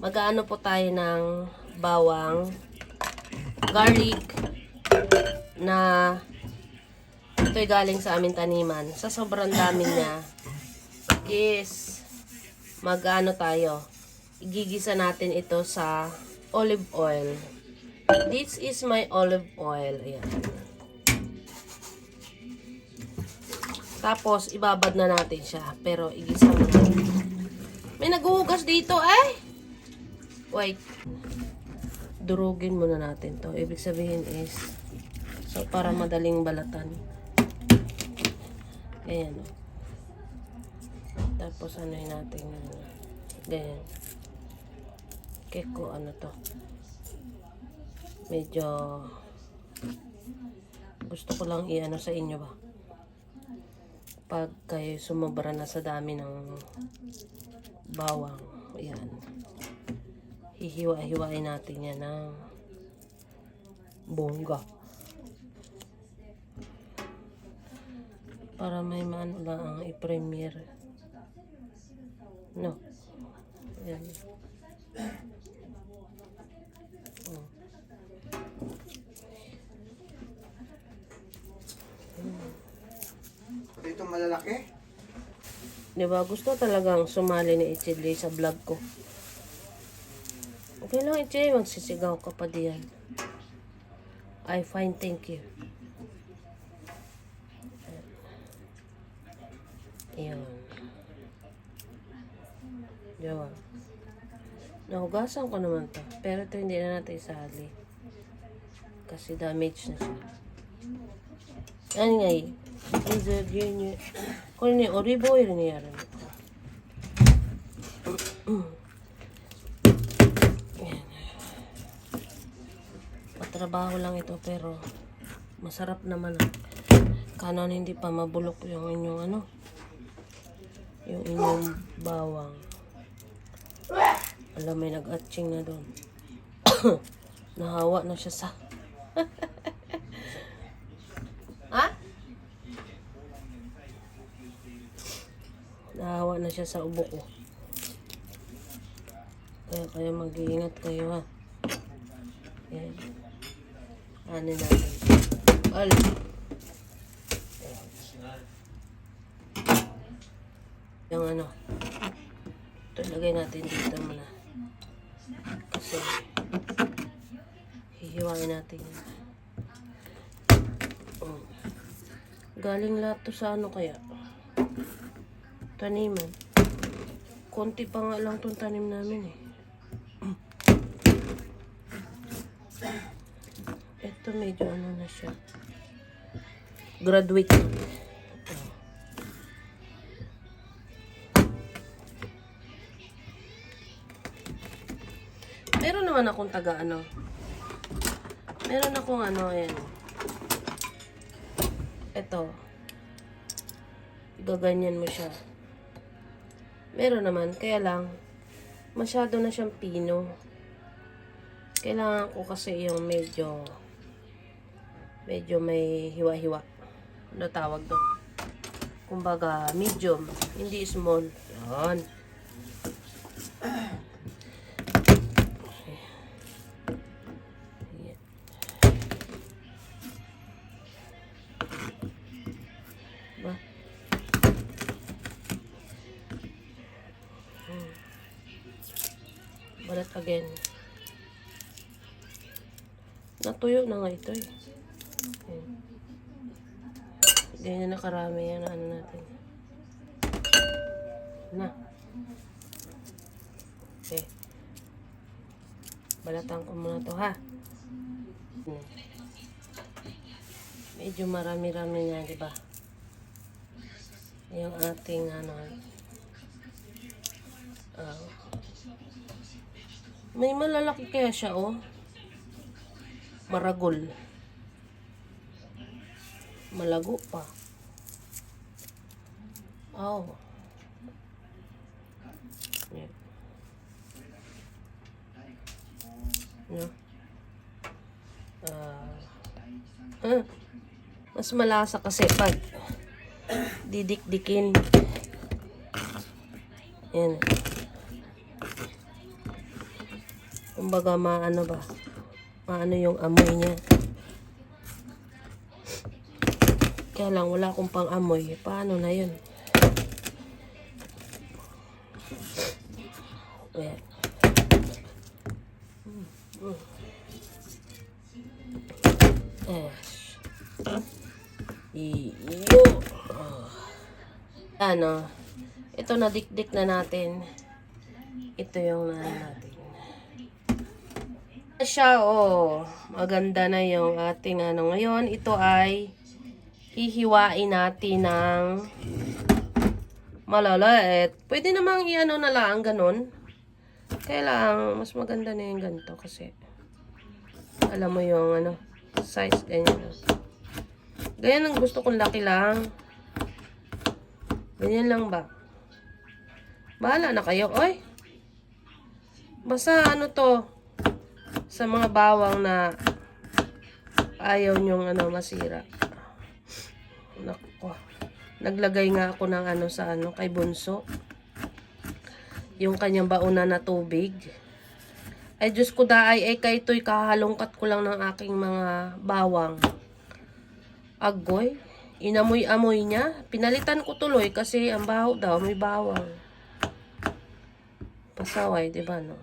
vlog. Mag-ano po tayo ng bawang, garlic, na ito'y galing sa aming taniman. Sa sobrang dami niya, is mag-ano tayo, igigisa natin ito sa olive oil. This is my olive oil. Ayan. Tapos, ibabad na natin siya. Pero, igisa mo. May naguhugas dito, eh! Wait. Durugin muna natin to. Ibig sabihin is, so, para madaling balatan. Ayan, o. Tapos, ano yun natin, ganyan. Keko, ano to. Medyo, gusto ko lang i-ano sa inyo ba pag kayo sumobra na sa dami ng bawang, ayan, hihiwa-hiwain natin yan ng bongga. Para may maano lang ang i-premiere. No. Ayan. Oh. Dito malalaki. Di ba? Gusto talagang sumali ni Ichili sa vlog ko. Okay lang, Jay. Magsisigaw ka pa diyan. I fine, thank you. Ayan. Diyan. Nahugasan ko naman to. Pero ito hindi na natin isali. Kasi damage na siya. Ano nga eh. User genius. Kung ni Oribo yun niya rin. Patrabaho lang ito pero masarap naman. Kanon hindi pa mabulok yung inyong ano. Yung inyong bawang. Alam, may nag-atching na doon. Nahawa na siya sa... ha? Nahawa na siya sa ubo ko. Kaya kayo mag-iingat kayo ha. Yan. Ano natin. Al. Yung ano. Ito lagay natin dito muna. Kasi hihiwain natin yan. Oh. Galing lahat to sa ano kaya? Taniman. Konti pa nga lang tong tanim namin eh. Ito medyo ano na siya. Graduate. Meron naman akong taga ano. Meron akong ano, ayan. Ito. Gaganyan mo siya. Meron naman, kaya lang, masyado na siyang pino. Kailangan ko kasi yung medyo, medyo may hiwa-hiwa. Ano tawag doon? Kumbaga, medium, hindi small. Yan. Ba? Balat again. Natuyo na nga ito eh. Ayan. Ganyan na karami yan ano natin. Na. Okay. Balatan ko muna to ha. Medyo marami-rami na, di ba? Yung ating ano. ah, may malalaki kaya siya, oh. Maragol. Malago pa. Oh. Yan. No? Ah. ah. Mas malasa kasi pag didikdikin. Yan. Kumbaga maano ba? Maano yung amoy niya. Kaya lang wala akong pang amoy. Paano na yun? Ayan. Iyo. Ano? Ito na dikdik na natin. Ito yung na natin. Siya, oh. Maganda na yung ating ano. Ngayon, ito ay hihiwain natin ng malalaet. Pwede namang i-ano na lang, ganun. Kaya lang, mas maganda na yung ganito kasi alam mo yung ano, size ganyan. Ganyan ang gusto kong laki lang. Ganyan lang ba? Bahala na kayo. Oy! Basta ano to, sa mga bawang na ayaw nyong ano, masira. Naglagay nga ako ng ano sa ano, kay Bunso. Yung kanyang bauna na tubig. Ay, Diyos ko daay, ay kay to'y kahalongkat ko lang ng aking mga bawang. Agoy. Inamoy-amoy niya. Pinalitan ko tuloy kasi ang baho daw, may bawang. Pasaway, di ba, no?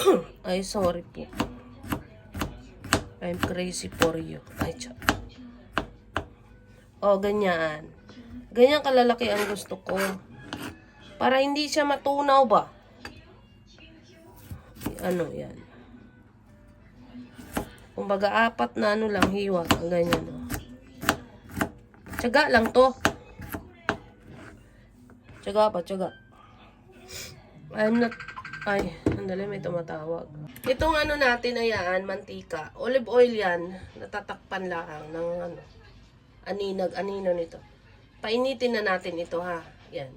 Ay, sorry po. I'm crazy for you. Ay, tiyan. O, ganyan. Ganyan kalalaki ang gusto ko. Para hindi siya matunaw ba? Ano, yan. Kumbaga, apat na ano lang, hiwa. Ganyan, o. Tiyaga lang to. Tiyaga pa, tiyaga. I'm not... Ay, andali, may tumatawag. Itong ano natin, ayan, mantika. Olive oil yan. Natatakpan lang ng ano. Aninag, anino nito. Painitin na natin ito, ha. Yan.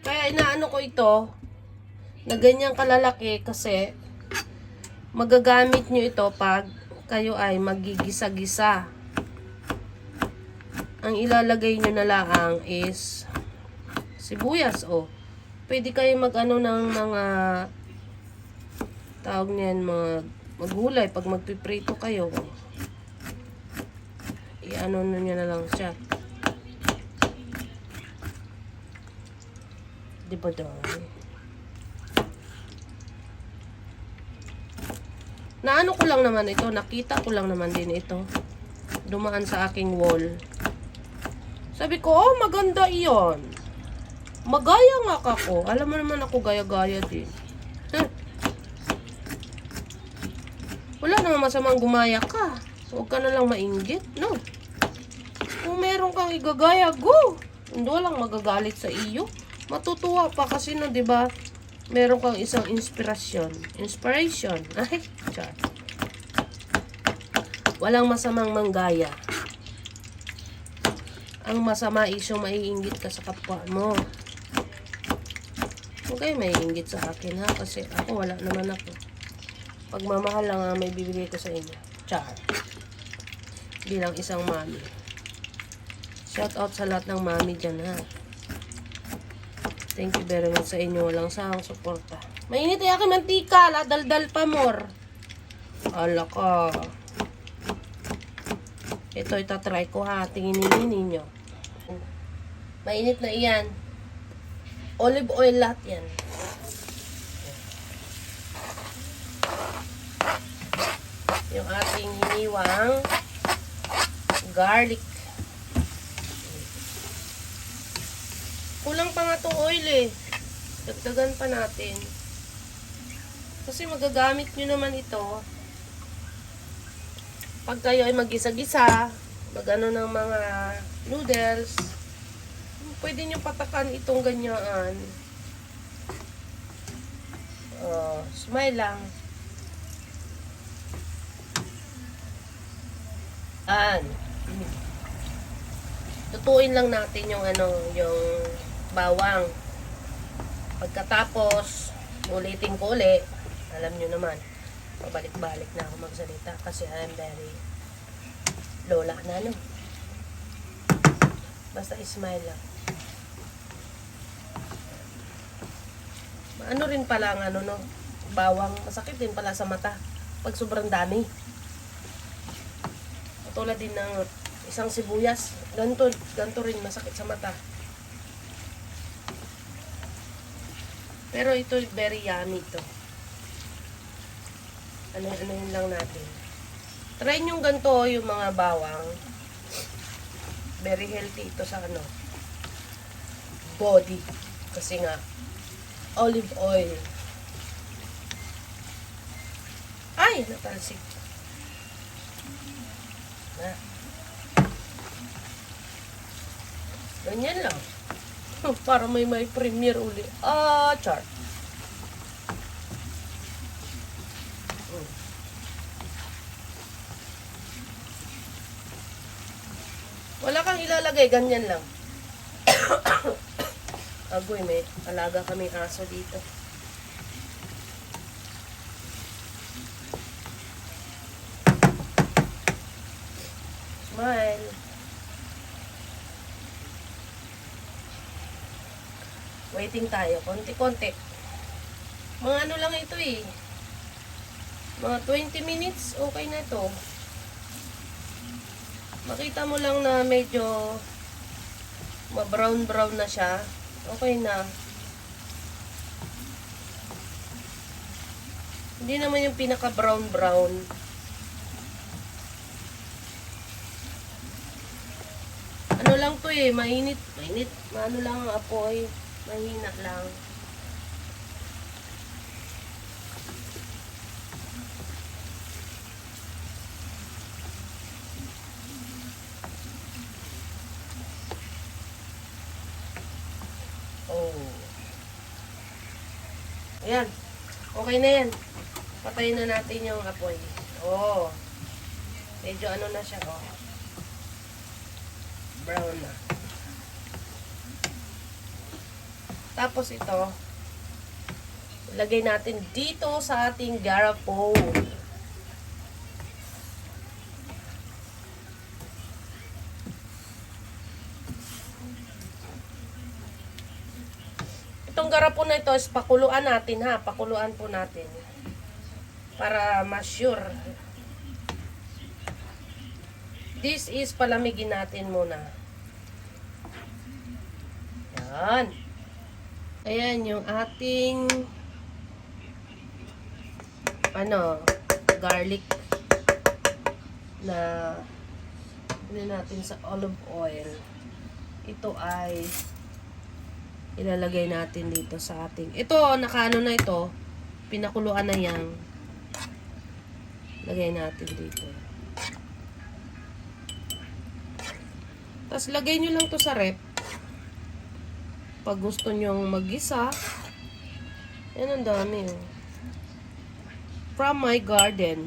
Kaya inaano ko ito, na ganyang kalalaki kasi magagamit nyo ito pag kayo ay magigisa-gisa. Ang ilalagay nyo na lang is sibuyas o. Pwede kayo mag-ano ng mga tawag niyan mga maggulay pag magpiprito kayo. I-ano na nyo na lang siya. Di ba daw? Naano ko lang naman ito, nakita ko lang naman din ito. Dumaan sa aking wall. Sabi ko, oh, maganda iyon. Magaya nga ako. Alam mo naman ako gaya-gaya din. Wala naman masamang gumaya ka. Huwag ka na lang mainggit, no? Kang igagaya, go! Hindi walang magagalit sa iyo. Matutuwa pa kasi no, di ba? Meron kang isang inspirasyon. Inspiration. Ay, char. Walang masamang manggaya. Ang masama is yung maiinggit ka sa kapwa mo. Huwag kayo maiinggit sa akin ha, kasi ako wala naman ako. Pagmamahal lang ang may bibigay ko sa inyo. Char. Bilang isang mami. Shout out sa lahat ng mami dyan ha. Thank you very much sa inyo. Walang sawang suporta. Mainit ay aking mantika. La, daldal pa more. Ala ka. Ito itatry ko ha. Tinginin ninyo. Mainit na iyan. Olive oil lahat yan. Yung ating hiniwang garlic. Pa nga tong oil eh. Dagdagan pa natin. Kasi magagamit nyo naman ito. Pag kayo ay magisa-gisa, magano ng mga noodles, pwede nyo patakan itong ganyan. Oh, smile lang. An. Tutuin lang natin yung ano, yung bawang. Pagkatapos, ulitin ko uli. Alam nyo naman, pabalik-balik na ako magsalita kasi I'm very lola na no. Basta smile lang. ano rin pala ang ano no, bawang masakit din pala sa mata pag sobrang dami. Katulad din ng isang sibuyas, ganito, ganito rin masakit sa mata. Pero ito very yummy to. Ano ano yun lang natin. Try nyo ganito yung mga bawang. Very healthy ito sa ano body. Kasi nga olive oil. Ay, natalsik. Na. Ganyan lang. Para may may premiere uli. Ah, char. Mm. Wala kang ilalagay, ganyan lang. Agoy, may alaga kaming aso dito. Smile. Waiting tayo. Konti-konti. Mga ano lang ito eh. Mga 20 minutes, okay na to. Makita mo lang na medyo ma-brown-brown na siya. Okay na. Hindi naman yung pinaka-brown-brown. Ano lang to eh, mainit. Mainit. Ano lang ang apoy. Mahina lang. Oh. Ayan. Okay na yan. Patayin na natin yung apoy. Oh. Medyo ano na siya, oh. Brown na. Tapos ito, ilagay natin dito sa ating garapo. Itong garapo na ito is pakuluan natin ha. Pakuluan po natin. Para ma-sure. This is palamigin natin muna. Yan. Ayan yung ating ano, garlic na ano natin sa olive oil. Ito ay ilalagay natin dito sa ating ito nakaano na ito pinakuluan na yan. Lagay natin dito. Tapos lagay nyo lang to sa rep pag gusto nyong magisa yan ang dami oh. from my garden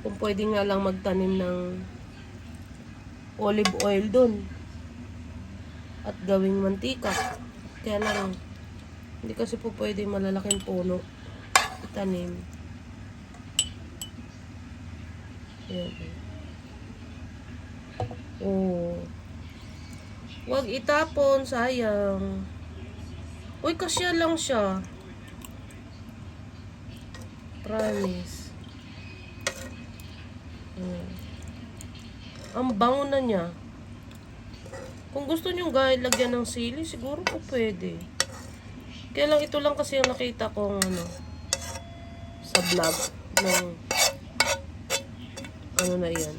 kung pwede nga lang magtanim ng olive oil dun at gawing mantika. Kaya lang, hindi kasi po pwede malalaking puno itanim. Ayan. Oh. Huwag itapon, sayang. Uy, kasya lang siya. Promise. Hmm. Ang bango na niya. Kung gusto nyo guys, lagyan ng sili, siguro po pwede. Kaya lang ito lang kasi yung nakita kong ano, sa vlog ng ano na yan.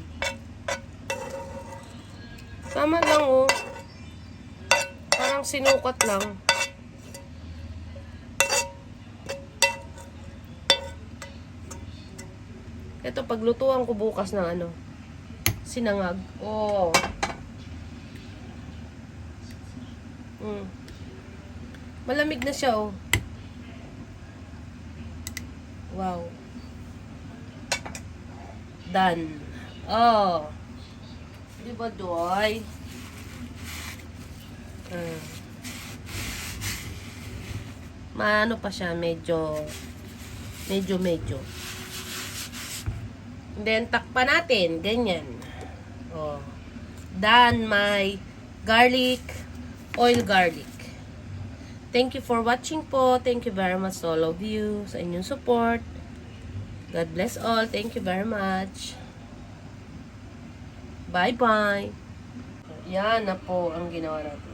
Tama lang oh. Sinukat lang. Ito, paglutuan ko bukas ng ano, sinangag. Oh. Mm. Malamig na siya, oh. Wow. Done. Oh. Di ba, Doy? Mm. Maano pa siya, medyo, medyo, medyo. Then, takpa natin. Ganyan. Oh. Done my garlic, oil garlic. thank you for watching po. Thank you very much to all of you sa inyong support. God bless all. Thank you very much. Bye-bye. Yan na po ang ginawa natin.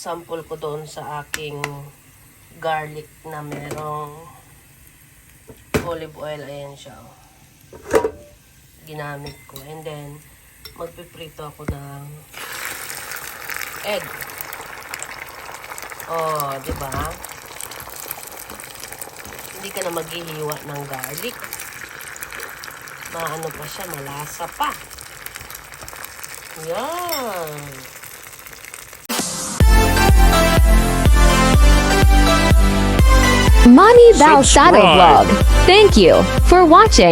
Example ko doon sa aking garlic na merong olive oil. Ayan siya. oh. Ginamit ko. And then, magpiprito ako ng egg. Oh, di ba? Hindi ka na maghihiwa ng garlic. Maano pa siya, malasa pa. Yan. Money Bao Shadow Subscribe. Vlog. Thank you for watching.